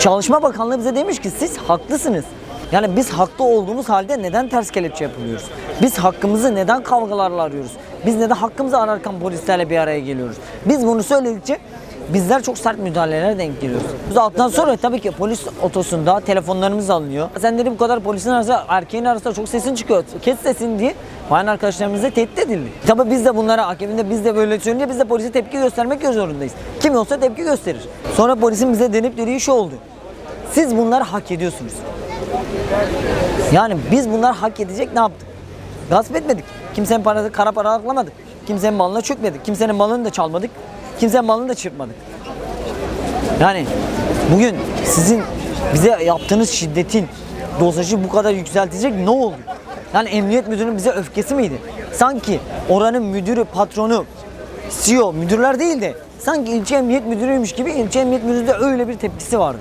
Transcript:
Çalışma Bakanlığı bize demiş ki siz haklısınız. Yani biz haklı olduğumuz halde neden ters kelepçe yapılıyoruz? Biz hakkımızı neden kavgalarla arıyoruz? Biz neden hakkımızı ararken polislerle bir araya geliyoruz? Biz bunu söyledikçe bizler çok sert müdahalelere denk geliyoruz. Biz alttan sonra tabii ki polis otosunda telefonlarımız alınıyor. Sen dedi bu kadar polisin arasında erkeğin arasında çok sesin çıkıyor. Kes sesini diye bayan arkadaşlarımız da tehdit edildi. Tabii biz de bunlara hakeminde biz de böyle söyleyince biz de polise tepki göstermek zorundayız. Kim olsa tepki gösterir. Sonra polisin bize denip dediği şu oldu. Siz bunları hak ediyorsunuz. Yani biz bunlar hak edecek ne yaptık? Gasp etmedik. Kimsenin parası kara para aklamadık. Kimsenin malına çökmedik. Kimsenin malını da çalmadık. Kimsenin malını da çırpmadık. Yani bugün sizin bize yaptığınız şiddetin dozajı bu kadar yükseltecek ne oldu? Yani emniyet müdürünün bize öfkesi miydi? Sanki oranın müdürü, patronu, CEO, müdürler değil de sanki ilçe emniyet müdürüymüş gibi ilçe emniyet müdürü de öyle bir tepkisi vardı.